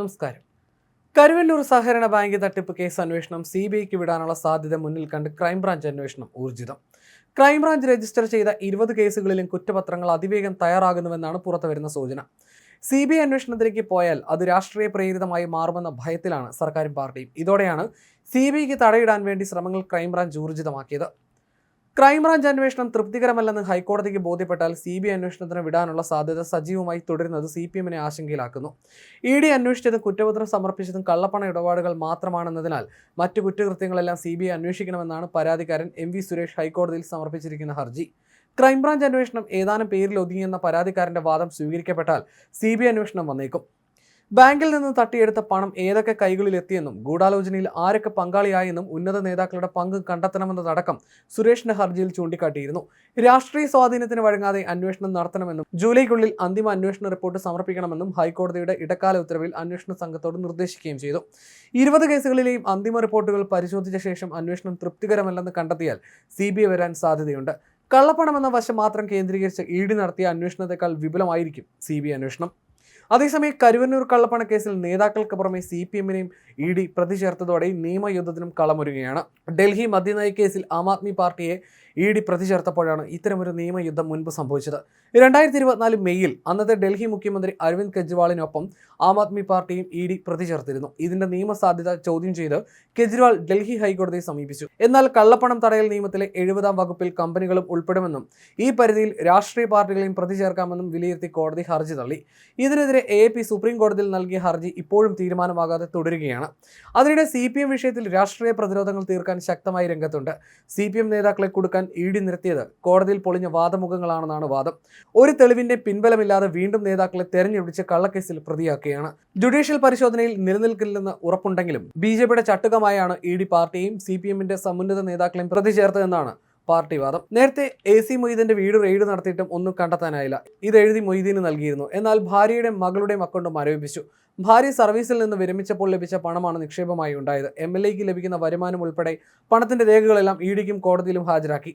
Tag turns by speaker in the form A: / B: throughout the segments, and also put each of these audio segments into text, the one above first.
A: നമസ്കാരം. കരുവല്ലൂർ സഹകരണ ബാങ്ക് തട്ടിപ്പ് കേസ് അന്വേഷണം സി ബി ഐക്ക് വിടാനുള്ള സാധ്യത മുന്നിൽ കണ്ട് ക്രൈംബ്രാഞ്ച് അന്വേഷണം ഊർജിതം. ക്രൈംബ്രാഞ്ച് രജിസ്റ്റർ ചെയ്ത ഇരുപത് കേസുകളിലും കുറ്റപത്രങ്ങൾ അതിവേഗം തയ്യാറാകുന്നുവെന്നാണ് പുറത്തുവരുന്ന സൂചന. സി ബി ഐ അന്വേഷണത്തിലേക്ക് പോയാൽ അത് രാഷ്ട്രീയ പ്രേരിതമായി മാറുമെന്ന ഭയത്തിലാണ് സർക്കാരും പാർട്ടിയും. ഇതോടെയാണ് സി ബി ഐക്ക് തടയിടാൻ വേണ്ടി ശ്രമങ്ങൾ ക്രൈംബ്രാഞ്ച് ഊർജിതമാക്കിയത്. ക്രൈംബ്രാഞ്ച് അന്വേഷണം തൃപ്തികരമല്ലെന്ന് ഹൈക്കോടതിക്ക് ബോധ്യപ്പെട്ടാൽ സി ബി ഐ അന്വേഷണത്തിന് വിടാനുള്ള സാധ്യത സജീവമായി തുടരുന്നത് സി പി എമ്മിനെ ആശങ്കയിലാക്കുന്നു. ഇ ഡി അന്വേഷിച്ചതും കുറ്റപത്രം സമർപ്പിച്ചതും കള്ളപ്പണ ഇടപാടുകൾ മാത്രമാണെന്നതിനാൽ മറ്റു കുറ്റകൃത്യങ്ങളെല്ലാം സി ബി ഐ അന്വേഷിക്കണമെന്നാണ് പരാതിക്കാരൻ എം വി സുരേഷ് ഹൈക്കോടതിയിൽ സമർപ്പിച്ചിരിക്കുന്ന ഹർജി. ക്രൈംബ്രാഞ്ച് അന്വേഷണം ഏതാനും പേരിൽ ഒതുങ്ങിയെന്ന പരാതിക്കാരന്റെ വാദം സ്വീകരിക്കപ്പെട്ടാൽ സി ബി ഐ അന്വേഷണം വന്നേക്കും. ബാങ്കിൽ നിന്ന് തട്ടിയെടുത്ത പണം ഏതൊക്കെ കൈകളിൽ എത്തിയെന്നും ഗൂഢാലോചനയിൽ ആരൊക്കെ പങ്കാളിയായെന്നും ഉന്നത നേതാക്കളുടെ പങ്ക് കണ്ടെത്തണമെന്നതടക്കം സുരേഷിന്റെ ഹർജിയിൽ ചൂണ്ടിക്കാട്ടിയിരുന്നു. രാഷ്ട്രീയ സ്വാധീനത്തിന് വഴങ്ങാതെ അന്വേഷണം നടത്തണമെന്നും ജൂലൈക്കുള്ളിൽ അന്തിമ അന്വേഷണ റിപ്പോർട്ട് സമർപ്പിക്കണമെന്നും ഹൈക്കോടതിയുടെ ഇടക്കാല ഉത്തരവിൽ അന്വേഷണ സംഘത്തോട് നിർദ്ദേശിക്കുകയും ചെയ്തു. ഇരുപത് കേസുകളിലെയും അന്തിമ റിപ്പോർട്ടുകൾ പരിശോധിച്ച ശേഷം അന്വേഷണം തൃപ്തികരമല്ലെന്ന് കണ്ടെത്തിയാൽ സി വരാൻ സാധ്യതയുണ്ട്. കള്ളപ്പണം എന്ന വശം മാത്രം കേന്ദ്രീകരിച്ച് ഇ ഡി നടത്തിയ അന്വേഷണത്തെക്കാൾ വിപുലമായിരിക്കും സി അന്വേഷണം. അതേസമയം കരുവന്നൂർ കള്ളപ്പണ കേസിൽ നേതാക്കൾക്ക് പുറമെ സി പി എമ്മിനെയും ഇ ഡി പ്രതി ചേർത്തതോടെ നിയമയുദ്ധത്തിനും കളമൊരുങ്ങുകയാണ്. ഡൽഹി മദ്യനയ കേസിൽ ആം ആദ്മി പാർട്ടിയെ ഇ ഡി പ്രതി ചേർത്തപ്പോഴാണ് ഇത്തരമൊരു നിയമയുദ്ധം മുൻപ് സംഭവിച്ചത്. രണ്ടായിരത്തി ഇരുപത്തിനാല് മെയ്യിൽ അന്നത്തെ ഡൽഹി മുഖ്യമന്ത്രി അരവിന്ദ് കെജ്രിവാളിനൊപ്പം ആം ആദ്മി പാർട്ടിയും ഇ ഡി പ്രതി ചേർത്തിരുന്നു ഇതിന്റെ നിയമസാധ്യത ചോദ്യം ചെയ്ത് കെജ്രിവാൾ ഡൽഹി ഹൈക്കോടതിയെ സമീപിച്ചു. എന്നാൽ കള്ളപ്പണം തടയൽ നിയമത്തിലെ എഴുപതാം വകുപ്പിൽ കമ്പനികളും ഉൾപ്പെടുമെന്നും ഈ പരിധിയിൽ രാഷ്ട്രീയ പാർട്ടികളെയും പ്രതി ചേർക്കാമെന്നും വിലയിരുത്തി കോടതി ഹർജി തള്ളി. ഇതിനെതിരെ എ പി സുപ്രീം കോടതിയിൽ നൽകിയ ഹർജി ഇപ്പോഴും തീരുമാനമാകാതെ തുടരുകയാണ്. അതിനിടെ സി പി എം വിഷയത്തിൽ രാഷ്ട്രീയ പ്രതിരോധങ്ങൾ തീർക്കാൻ ശക്തമായി രംഗത്തുണ്ട്. സി പി എം നേതാക്കളെ കൊടുക്കാൻ ഇ ഡി നിർത്തിയത്. കോടതിയിൽ പൊളിഞ്ഞ വാദമുഖങ്ങളാണെന്നാണ് വാദം. ഒരു തെളിവിന്റെ പിൻബലമില്ലാതെ വീണ്ടും നേതാക്കളെ തെരഞ്ഞെടുപ്പിച്ച് കള്ളക്കേസിൽ പ്രതിയാക്കുകയാണ്. ജുഡീഷ്യൽ പരിശോധനയിൽ നിലനിൽക്കില്ലെന്ന് ഉറപ്പുണ്ടെങ്കിലും ബി ജെ പിയുടെ ചട്ടുകമായാണ് ഇ ഡി പാർട്ടിയെയും സി പി എമ്മിന്റെ സമുന്നത നേതാക്കളെയും പ്രതി ചേർത്തതെന്നാണ് പാർട്ടി വാദം. നേരത്തെ എ സി മൊയ്തീന്റെ വീട് റെയ്ഡ് നടത്തിയിട്ടും ഒന്നും കണ്ടെത്താനായില്ല. ഇത് എഴുതി മൊയ്തീന് നൽകിയിരുന്നു. എന്നാൽ ഭാര്യയുടെ മകളുടെയും അക്കൗണ്ട് മരവിപ്പിച്ചു ഭാര്യ സർവീസിൽ നിന്ന് വിരമിച്ചപ്പോൾ ലഭിച്ച പണമാണ് നിക്ഷേപമായി ഉണ്ടായത്. എം എൽ എക്ക് ലഭിക്കുന്ന വരുമാനം ഉൾപ്പെടെ പണത്തിന്റെ രേഖകളെല്ലാം ഇ ഡിക്കും കോടതിയിലും ഹാജരാക്കി.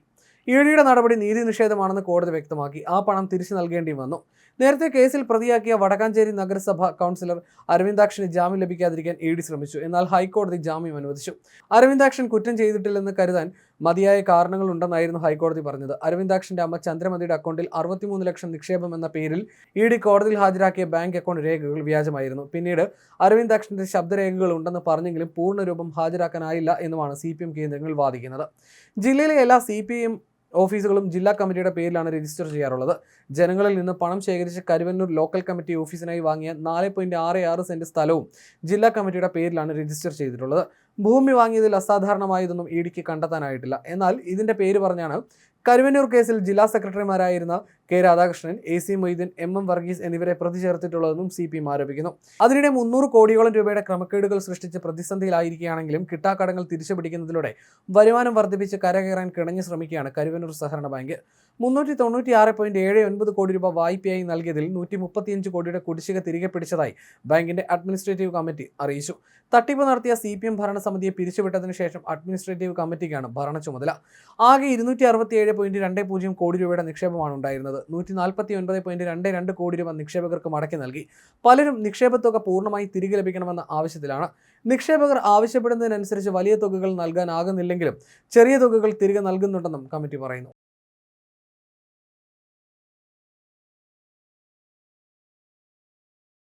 A: ഇ ഡിയുടെ നടപടി നീതി നിഷേധമാണെന്ന് കോടതി വ്യക്തമാക്കി. ആ പണം തിരിച്ചു നൽകേണ്ടി വന്നു. നേരത്തെ കേസിൽ പ്രതിയാക്കിയ വടക്കാഞ്ചേരി നഗരസഭ കൗൺസിലർ അരവിന്ദാക്ഷന് ജാമ്യം ലഭിക്കാതിരിക്കാൻ ഇ ഡി ശ്രമിച്ചു. എന്നാൽ ഹൈക്കോടതി ജാമ്യം അനുവദിച്ചു. അരവിന്ദാക്ഷൻ കുറ്റം ചെയ്തിട്ടില്ലെന്ന് കരുതാൻ മതിയായ കാരണങ്ങളുണ്ടെന്നായിരുന്നു ഹൈക്കോടതി പറഞ്ഞത്. അരവിന്ദാക്ഷന്റെ അമ്മ ചന്ദ്രമതിയുടെ അക്കൗണ്ടിൽ അറുപത്തിമൂന്ന് ലക്ഷം നിക്ഷേപം എന്ന പേരിൽ ഇ ഡി കോടതിയിൽ ഹാജരാക്കിയ ബാങ്ക് അക്കൗണ്ട് രേഖകൾ വ്യാജമായിരുന്നു. പിന്നീട് അരവിന്ദാക്ഷന്റെ ശബ്ദരേഖകൾ ഉണ്ടെന്ന് പറഞ്ഞെങ്കിലും പൂർണരൂപം ഹാജരാക്കാനായില്ല എന്നുമാണ് സി കേന്ദ്രങ്ങൾ വാദിക്കുന്നത്. ജില്ലയിലെ എല്ലാ സി ഓഫീസുകളും ജില്ലാ കമ്മിറ്റിയുടെ പേരിലാണ് രജിസ്റ്റർ ചെയ്യാറുള്ളത്. ജനങ്ങളിൽ നിന്ന് പണം ശേഖരിച്ച് കരുവന്നൂർ ലോക്കൽ കമ്മിറ്റി ഓഫീസിനായി വാങ്ങിയ നാല് പോയിന്റ് ആറ് ആറ് സെന്റ് സ്ഥലവും ജില്ലാ കമ്മിറ്റിയുടെ പേരിലാണ് രജിസ്റ്റർ ചെയ്തിട്ടുള്ളത്. ഭൂമി വാങ്ങിയതിൽ അസാധാരണമായതൊന്നും ഇ ഡിക്ക് കണ്ടെത്താനായിട്ടില്ല. എന്നാൽ ഇതിന്റെ പേര് പറഞ്ഞാണ് കരുവന്നൂർ കേസിൽ ജില്ലാ സെക്രട്ടറിമാരായിരുന്ന K Radhakrishnan A C Moideen M M Varghese എന്നിവരെ പ്രതി ചേർത്തിട്ടുള്ളതെന്നും സി പി എം ആരോപിക്കുന്നു. അതിനിടെ മുന്നൂറ് കോടിയോളം രൂപയുടെ ക്രമക്കേടുകൾ സൃഷ്ടിച്ച് പ്രതിസന്ധിയിലായിരിക്കുകയാണെങ്കിലും കിട്ടാക്കടങ്ങൾ തിരിച്ചുപിടിക്കുന്നതിലൂടെ വരുമാനം വർദ്ധിപ്പിച്ച് കരകയറാൻ കിണഞ്ഞു ശ്രമിക്കുകയാണ് കരുവന്നൂർ സഹകരണ ബാങ്ക്. മുന്നൂറ്റി തൊണ്ണൂറ്റി ആറ് പോയിന്റ് ഏഴ് ഒൻപത് കോടി രൂപ വായ്പയായി നൽകിയതിൽ നൂറ്റി മുപ്പത്തിയഞ്ച് കോടിയുടെ കുടിശ്ശിക തിരികെ പിടിച്ചതായി ബാങ്കിന്റെ അഡ്മിനിസ്ട്രേറ്റീവ് കമ്മിറ്റി അറിയിച്ചു. തട്ടിപ്പ് നടത്തിയ സി പി എം ഭരണസമിതിയെ പിരിച്ചുവിട്ടതിനു ശേഷം അഡ്മിനിസ്ട്രേറ്റീവ് കമ്മിറ്റിക്കാണ് ഭരണ ചുമതല. ആകെ ഇരുന്നൂറ്റി അറുപത്തിയേഴ് പോയിന്റ് രണ്ട് പൂജ്യം കോടി രൂപയുടെ നിക്ഷേപമാണ് ഉണ്ടായിരുന്നത്. നൂറ്റി നാൽപ്പത്തി ഒൻപത് പോയിന്റ് രണ്ട് രണ്ട് കോടി രൂപ നിക്ഷേപകർക്ക് മടക്കി നൽകി. പലരും നിക്ഷേപത്തുക പൂർണമായി തിരികെ ലഭിക്കണമെന്ന ആവശ്യത്തിലാണ്. നിക്ഷേപകർ ആവശ്യപ്പെടുന്നതിനനുസരിച്ച് വലിയ തുകകൾ നൽകാനാകുന്നില്ലെങ്കിലും ചെറിയ തുകകൾ തിരികെ നൽകുന്നുണ്ടെന്നും കമ്മിറ്റി പറയുന്നു.